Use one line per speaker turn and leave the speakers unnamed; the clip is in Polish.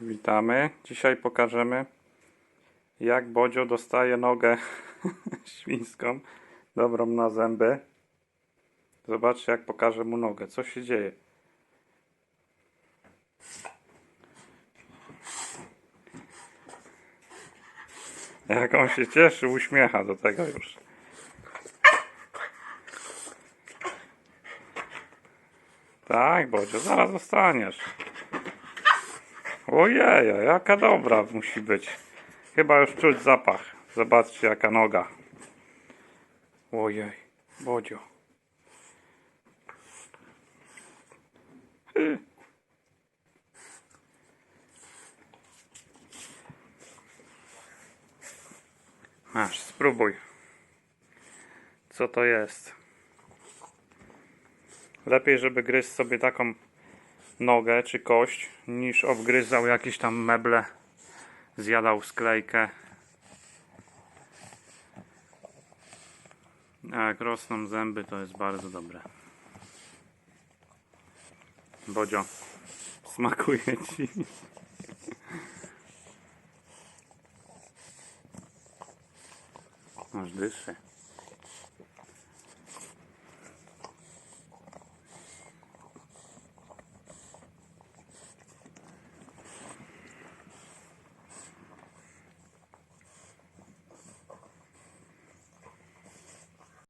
Witamy. Dzisiaj pokażemy jak Bodzio dostaje nogę świńską dobrą na zęby. Zobaczcie jak pokażę mu nogę. Co się dzieje? Jak on się cieszy, uśmiecha do tego już. Tak, Bodzio, zaraz dostaniesz. Ojej, jaka dobra musi być. Chyba już czuć zapach. Zobaczcie jaka noga. Ojej, Bodzio. Masz, spróbuj. Co to jest? Lepiej, żeby gryzł sobie taką nogę czy kość, niż obgryzał jakieś tam meble, zjadał sklejkę. A jak rosną zęby, to jest bardzo dobre. Bodzio, smakuje ci. Masz dyszy.